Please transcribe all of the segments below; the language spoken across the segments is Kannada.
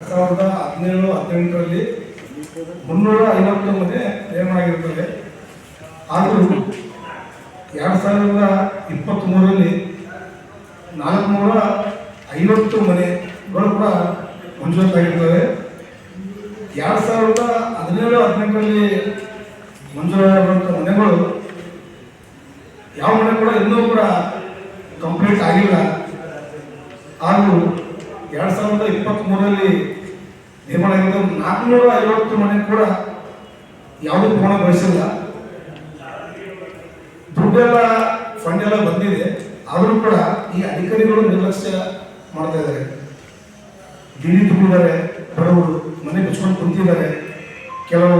ಸಾವಿರದ ಹದಿನೇಳು, ಹದಿನೆಂಟರಲ್ಲಿ ಮುನ್ನೂರ ಐವತ್ತು ಮನೆ ನೇಮಕ ಆಗಿರ್ತದೆ ಆದರೂ ಎರಡು ಸಾವಿರದ ಇಪ್ಪತ್ತ್ಮೂರರಲ್ಲಿ ನಾಲ್ಕುನೂರ ಐವತ್ತು ಮನೆಗಳು ಕೂಡ ಮಂಜೂರಾಗಿರ್ತವೆ ಎರಡು ಸಾವಿರದ ಹದಿನೇಳು, ಹದಿನೆಂಟರಲ್ಲಿ ಮಂಜೂರಾಗಿರುವಂಥ ಮನೆಗಳು ಯಾವ ಮನೆ ಕೂಡ ಇನ್ನೂ ಕೂಡ ಕಂಪ್ಲೀಟ್ ಆಗಿಲ್ಲ ಹಾಗೂ ಎರಡು ಸಾವಿರದ ಇಪ್ಪತ್ತ್ಮೂರರಲ್ಲಿ ನಿರ್ಮಾಣ ಆಗಿದ್ದು ನಾಲ್ಕುನೂರ ಐವತ್ತು ಮನೆ ಕೂಡ ಯಾವುದೂ ಬಯಸಿಲ್ಲ ದುಡ್ಡೆಲ್ಲ ಫಂಡ್ ಎಲ್ಲ ಬಂದಿದೆ. ಆದರೂ ಕೂಡ ಈ ಅಧಿಕಾರಿಗಳು ನಿರ್ಲಕ್ಷ್ಯ ಮಾಡ್ತಾ ಇದ್ದಾರೆ. ಗಿಣಿ ತುಂಬಿದ್ದಾರೆ, ಬಡವರು ಮನೆ ಬಿಚ್ಕೊಂಡು ಕುಂತಿದ್ದಾರೆ. ಕೆಲವು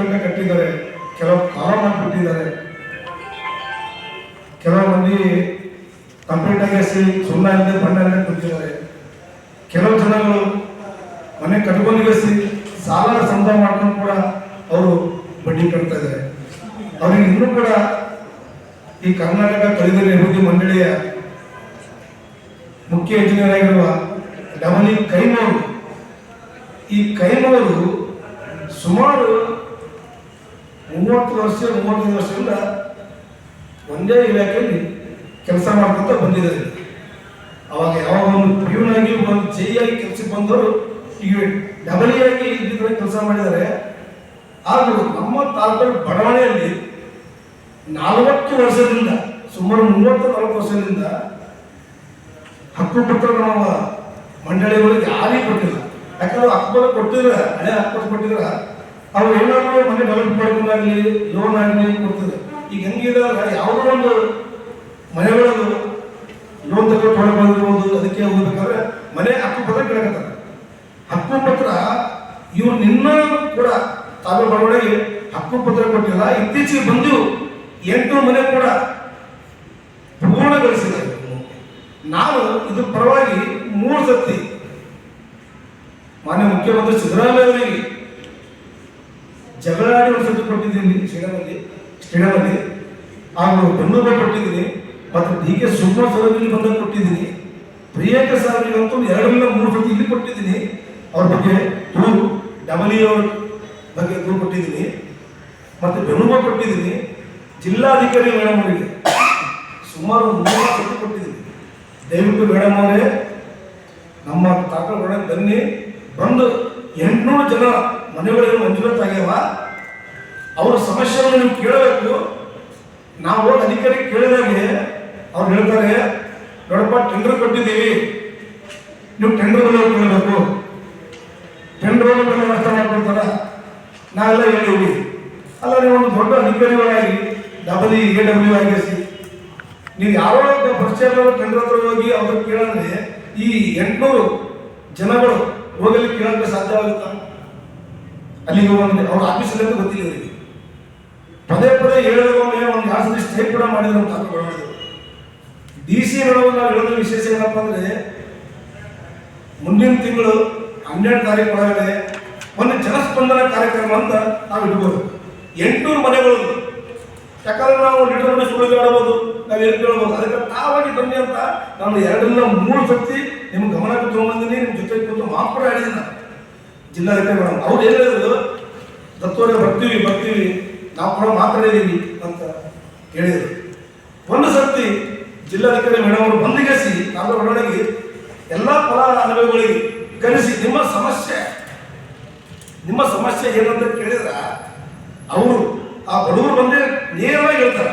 ಗಂಟೆ ಕಟ್ಟಿದ್ದಾರೆ ಕೆಲವು ಕಾಲ ಮಾಡಿಬಿಟ್ಟಿದ್ದಾರೆ ಕೆಲವು ಮಂದಿ ಕಂಪ್ಲೀಟ್ ಆಗಿಸಿ ಸುಣ್ಣ ಇಲ್ಲದೆ ಬಣ್ಣ ಇಲ್ಲದೆ ಕುಂತಿದ್ದಾರೆ. ಕೆಲವು ಜನಗಳು ಮನೆ ಕಟ್ಕೊಂಡಿಗೆಸಿ ಸಾಲ ಸಂತ ಮಾಡ್ಕೊಂಡು ಕೂಡ ಅವರು ಬಡ್ಡಿ ಕಟ್ತಾ ಇದ್ದಾರೆ. ಅವರಿಗೆ ಇನ್ನೂ ಕೂಡ ಈ ಕರ್ನಾಟಕ ಕಳೆದ ಅಭಿವೃದ್ಧಿ ಮಂಡಳಿಯ ಮುಖ್ಯ ಇಂಜಿನಿಯರ್ ಆಗಿರುವ ಡಮನಿ ಕೈಮೂರು. ಈ ಕೈಮೋರು ಸುಮಾರು ಮೂವತ್ತು ವರ್ಷ, ಮೂವತ್ತೈದು ವರ್ಷದಿಂದ ಒಂದೇ ಇಲಾಖೆಯಲ್ಲಿ ಕೆಲಸ ಮಾಡ್ಕೊಂತ ಬಂದಿದ್ದಾರೆ. ಅವಾಗ ಯಾವಾಗ ಒಂದು ಪ್ಯೂನ್ ಆಗಿ ಒಂದು ಜೈ ಆಗಿ ಕೆಲಸಕ್ಕೆ ಬಂದವರು, ಈಗ ಡಬಲ್ ಇದ್ರ ಕೆಲಸ ಮಾಡಿದ್ದಾರೆ ಆದರೂ ನಮ್ಮ ತಾಲೂಕು ಬಡಾವಣೆಯಲ್ಲಿ ನಲವತ್ತು ವರ್ಷದಿಂದ, ಸುಮಾರು ಮೂವತ್ತು ನಲವತ್ತು ವರ್ಷದಿಂದ ಹಕ್ಕುಪತ್ರ ನಮ್ಮ ಮಂಡಳಿಗಳಿಗೆ ಯಾರಿಗೂ ಕೊಟ್ಟಿಲ್ಲ. ಯಾಕಂದ್ರೆ ಹಕ್ಕುಪತ್ರ ಕೊಟ್ಟಿದ್ರ ಹಳೆ ಹಕ್ಕುಪತ್ರ ಕೊಟ್ಟಿದ್ರೆ ಅವ್ರು ಏನಾದ್ರು ಮನೆ ಡೆವಲಪ್ ಮಾಡ್ಕೊಂಡಾಗ್ಲಿ ಲೋನ್ ಆಗಲಿ ಕೊಡ್ತಿದ್ರು. ಈಗ ಹೆಂಗಿದ್ರೆ ಯಾವುದೋ ಒಂದು ಮನೆಗಳದು ಲೋನ್ ತಗೊಂಡು ಬಂದಿರ್ಬೋದು ಅದಕ್ಕೆ ಹೋಗ್ಬೇಕಾದ್ರೆ ಮನೆ ಹಕ್ಕುಪತ್ರ ಕೇಳಕತ್ತಾರೆ ಹಕ್ಕುಪತ್ರ ಇವ್ರು ನಿನ್ನ ಕೂಡ ತಾವೇ ಬಡವಳಿಗೆ ಹಕ್ಕುಪತ್ರ ಕೊಟ್ಟಿಲ್ಲ. ಇತ್ತೀಚೆಗೆ ಬಂದು ಎಂಟು ಮನೆ ಕೂಡ ಪೂರ್ಣಗೊಳಿಸಿದ್ದಾರೆ. ನಾನು ಇದು ಪರವಾಗಿ ಮೂರು ಸತ್ತಿ ಮಾನ್ಯ ಮುಖ್ಯಮಂತ್ರಿ ಸಿದ್ದರಾಮಯ್ಯ ಅವರಿಗೆ ಜಗಳಾಡಿ ಒಂದು ಕೊಟ್ಟಿದ್ದೀನಿ ಸ್ಟೇಡಿಯಮಲ್ಲಿ ಸ್ಟೇಡಿಯಮಲ್ಲಿ ಅವರು ಬೆಂಗಳೂರು ಕೊಟ್ಟಿದ್ದೀನಿ. ಮತ್ತು ಡಿ ಕೆ ಶಿವಕುಮಾರ್ ಸಭೆಯಲ್ಲಿ ಬಂದಾಗ ಕೊಟ್ಟಿದ್ದೀನಿ. ಪ್ರಿಯಾಂಕ ಸಾರ್ವಜನಿಕಂತೂ ಎರಡರಿಂದ ಮೂರು ಸತಿ ಇಲ್ಲಿ ಕೊಟ್ಟಿದ್ದೀನಿ. ಅವ್ರ ಬಗ್ಗೆ ಕೊಟ್ಟಿದ್ದೀನಿ ಮತ್ತು ಬೆಂಗಳೂರು ಕೊಟ್ಟಿದ್ದೀನಿ. ಜಿಲ್ಲಾಧಿಕಾರಿ ಮೇಡಮ್ ಅವರಿಗೆ. ಸುಮಾರು ಮೂರು ಕೊಟ್ಟು ಕೊಟ್ಟಿದ್ದೀನಿ. ದಯವಿಟ್ಟು ಮೇಡಮ್ ಅವರೇ, ನಮ್ಮ ತಾಕಲ್ಗೊಳಗೆ ಬನ್ನಿ. ಬಂದು ಎಂಟುನೂರು ಜನ ಮನೆಗಳಿಗೆ ಮಂಜೂರಾತಿ ಅವರ ಸಮಸ್ಯೆಗಳನ್ನು ನೀವು ಕೇಳಬೇಕು. ನಾವು ಅಧಿಕಾರಿ ಕೇಳಿದಾಗೆ ಅವ್ರು ಹೇಳ್ತಾರೆ, ನೋಡಪ್ಪ ಟೆಂಡರ್ ಕೊಟ್ಟಿದ್ದೀವಿ. ನೀವು ಟೆಂಡರ್ ಮೇಲೆ ಕೇಳಬೇಕು. ಟೆಂಡರ್ ಮೇಲೆ ಅರ್ಥ ಮಾಡ್ಕೊಳ್ತಾರ ನಾವೆಲ್ಲ ಹೇಳಿವಿ ಅಲ್ಲ ನೀವು ಒಂದು ದೊಡ್ಡ ಅಧಿಕಾರಿಗಳಾಗಿ ಡಬಲ್ ಎ ಡಬ್ಲ್ಯೂ ಆಗಿಸಿ ನೀವು ಯಾರೋ ಒಬ್ಬ ಪರಿಚಯ ಕೇಂದ್ರ ಹತ್ರ ಹೋಗಿ ಅವರು ಕೇಳಿದ್ರೆ ಈ ಎಂಟುನೂರು ಜನಗಳು ಹೋಗಲಿ ಕೇಳಕ್ಕೆ ಸಾಧ್ಯವಾಗುತ್ತಾ? ಅಲ್ಲಿಗೆ ಹೋಗಿ ಅವ್ರ ಆಫೀಸಲ್ಲಿ ಗೊತ್ತಿಲ್ಲ ಅವರಿಗೆ. ಪದೇ ಪದೇ ಹೇಳಿದೊಮ್ಮೆ ಒಂದು ಯಾವ ಸ್ಟೇಟ್ ಸ್ಟೇ ಕೂಡ ಮಾಡಿದ್ರು ಅಂತ ಡಿ ಸಿ ನಾವು ಹೇಳೋದು ವಿಶೇಷ ಏನಪ್ಪ ಅಂದ್ರೆ, ಮುಂದಿನ ತಿಂಗಳು ಹನ್ನೆರಡು ತಾರೀಕು ಒಳಗಡೆ ಒಂದು ಜನಸ್ಪಂದನ ಕಾರ್ಯಕ್ರಮ ಅಂತ ನಾವು ಇಡ್ಬೋದು ಎಂಟುನೂರು ಮನೆಗಳು ಯಾಕಂದ್ರೆ ನಾವು ಲೀಟರ್ ಸುಳ್ಳು ನಾವು ಏನು ಕೇಳ್ಬೋದು? ಅದಕ್ಕೆ ತಾವಾಗಿ ಬನ್ನಿ ಅಂತ ನಾನು ಎರಡನ್ನ ಮೂರು ಸತಿ ನಿಮ್ಮ ಗಮನಕ್ಕೆ ತಗೊಂಬಂದಿನಿ ನಿಮ್ಮ ಜೊತೆ ಕೂತು ಮಾತು ಕೂಡ ಹೇಳಿದ್ದೀನಿ ನಾನು. ಜಿಲ್ಲಾಧಿಕಾರಿ ಮೇಡಮ್, ಅವ್ರು ಏನು ಹೇಳಿದ್ರು? ದತ್ತೋರೆ, ಬರ್ತೀವಿ ಬರ್ತೀವಿ, ನಾವು ಕೂಡ ಮಾತಾಡಿದೀವಿ ಅಂತ ಹೇಳಿದರು. ಒಂದು ಸರ್ತಿ ಜಿಲ್ಲಾಧಿಕಾರಿ ಮೇಡಮ್ ಅವರು ಬಂದಿಗೆಸಿ, ನಾವು ಬೆಳವಣಿಗೆ ಎಲ್ಲ ಫಲಾನುಭವಿಗಳಿಗೆ ಕರೆಸಿ, ನಿಮ್ಮ ಸಮಸ್ಯೆ ನಿಮ್ಮ ಸಮಸ್ಯೆ ಏನಂತ ಕೇಳಿದ್ರ ಅವರು ಆ ಬಡವರು ಬಂದೇ ನೇರವಾಗಿ ಹೇಳ್ತಾರೆ.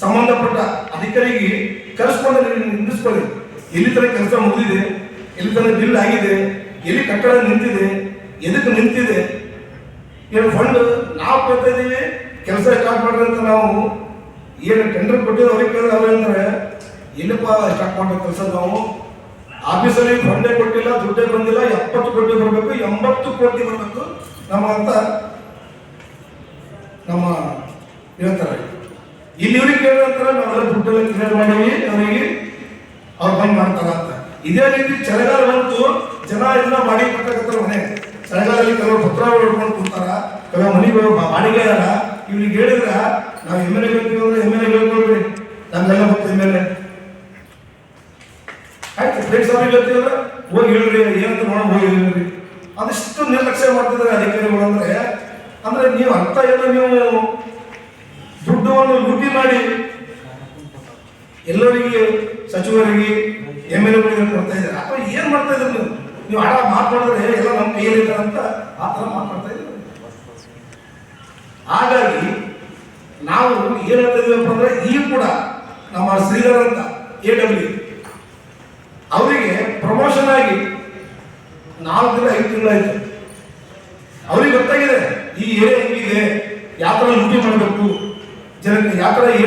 ಸಂಬಂಧಪಟ್ಟ ಅಧಿಕಾರಿಗೆ ಕರೆಸ್ಕೊಂಡು ನಿಲ್ಲಿಸ್ಕೊಳ್ಳಿ ಎಲ್ಲಿ ತನಕ ಕೆಲಸ ಮುಗಿದಿದೆ, ಎಲ್ಲಿ ತನಕ ಬಿಲ್ ಆಗಿದೆ, ಎಲ್ಲಿ ಕಟ್ಟಡ ನಿಂತಿದೆ, ಎದಕ್ಕೆ ನಿಂತಿದೆ. ಏನು ಫಂಡ್ ನಾವು ಕೊಡ್ತಾ ಇದ್ದೀವಿ, ಕೆಲಸ ಸ್ಟಾರ್ಟ್ ಮಾಡ್ರಿ ಅಂತ ನಾವು ಏನು ಟೆಂಡರ್ ಕೊಟ್ಟಿದ್ದು ಅವ್ರಿಗೆ ಕೇಳಿದ್ರೆ ಅವ್ರು ಹೇಳ್ತಾರೆ ಎಲ್ಲಿಪ್ಪ ಸ್ಟಾರ್ಟ್ ಮಾಡೋ ಕೆಲಸ ನಾವು ಆಫೀಸಲ್ಲಿ ಫಂಡೇ ಕೊಟ್ಟಿಲ್ಲ, ದುಡ್ಡೇ ಬಂದಿಲ್ಲ, ಎಪ್ಪತ್ತು ಕೋಟಿ ಬರಬೇಕು, ಎಂಬತ್ತು ಕೋಟಿ ಬರಬೇಕು ನಮ್ಮ ಅಂತ ನಮ್ಮ ಹೇಳ್ತಾರೆ ಇಲ್ಲಿ ಇವ್ರಿಗೆ ಕೇಳಿದ್ರೆ ನಾವೆಲ್ಲ ದುಡ್ಡೆಲ್ಲ ಕ್ಲಿಯರ್ ಮಾಡೀವಿ, ಅವರಿಗೆ ಅವ್ರು ಬಂದ್ ಮಾಡ್ತಾರ ಅಂತ. ಇದೇ ರೀತಿ ಚಳಿಗಾಲ ಬಂತು, ಜನ ಎಲ್ಲ ಮಾಡಿ ಕಟ್ಟಕತ್ತಾರ ಮನೆ. ಚಳಿಗಾಲದಲ್ಲಿ ಕೆಲವರು ಪತ್ರ ಹೊಡ್ಕೊಂಡು ಕೂತಾರ ಕೆಲವು ಮನೆಗಳು ಬಾ- ಬಾಡಿಗೆ ಅದಾರ. ಇವ್ರಿಗೆ ಹೇಳಿದ್ರ, ನಾವು ಎಂ ಎಲ್ ಎ ಬೇಕು ಅಂದ್ರೆ ಎಂ ಎಲ್ ಎ ಹೇಳ್ಕೊಳ್ರಿ ನಮ್ಗೆಲ್ಲ ಗೊತ್ತು ಎಂ ಎಲ್ ಎ ಆಯ್ತು ಫ್ರೆಂಡ್ಸ್ ಅವ್ರಿಗೆ ಹೇಳ್ತೀವಲ್ಲ ಹೋಗಿ ಹೇಳ್ರಿ, ಏನಂತ ನೋಡೋಣ, ಹೋಗಿ ಹೇಳ್ರಿ. ಅದಿಷ್ಟು ನಿರ್ಲಕ್ಷ್ಯ ಮಾಡ್ತಿದ್ದಾರೆ ಅಧಿಕಾರಿಗಳು ಅಂದ್ರೆ ಅಂದ್ರೆ ನೀವು ಅಂತ ಎಲ್ಲ ನೀವು ದುಡ್ಡನ್ನು ಲೂಟಿ ಮಾಡಿ ಎಲ್ಲರಿಗೆ, ಸಚಿವರಿಗೆ, ಎಂ ಎಲ್ ಎಗಳಿಗೆ ಕೊಡ್ತಾ ಇದ್ದಾರೆ? ಅಥವಾ ಏನ್ ಮಾಡ್ತಾ ಇದ್ರು ನೀವು? ನೀವು ಹಣ ಮಾತಾಡಿದ್ರೆ ಎಲ್ಲ ನಮ್ಮ ಕೈಯಲ್ಲಿ ಅಂತ ಆ ಥರ ಮಾತಾಡ್ತಾ ಇದ್ದಾರೆ? ಹಾಗಾಗಿ ನಾವು ಏನ್ ಹೇಳ್ತಾ ಇದೀವಪ್ಪ ಅಂದ್ರೆ ಈ ಕೂಡ ನಮ್ಮ ಶ್ರೀಧರ್ ಅಂತ ಎ ಡಬ್ಲ್ಯೂ ಅವರಿಗೆ ಪ್ರಮೋಷನ್ ಆಗಿ ನಾಲ್ಕು ತಿಂಗಳು ಐದು ತಿಂಗಳಾಯ್ತು. ಅವ್ರಿಗೆ ಗೊತ್ತಾಗಿದೆ ಈ ಏರಿಯಾ ಹೆಂಗಿದೆ ಯಾವ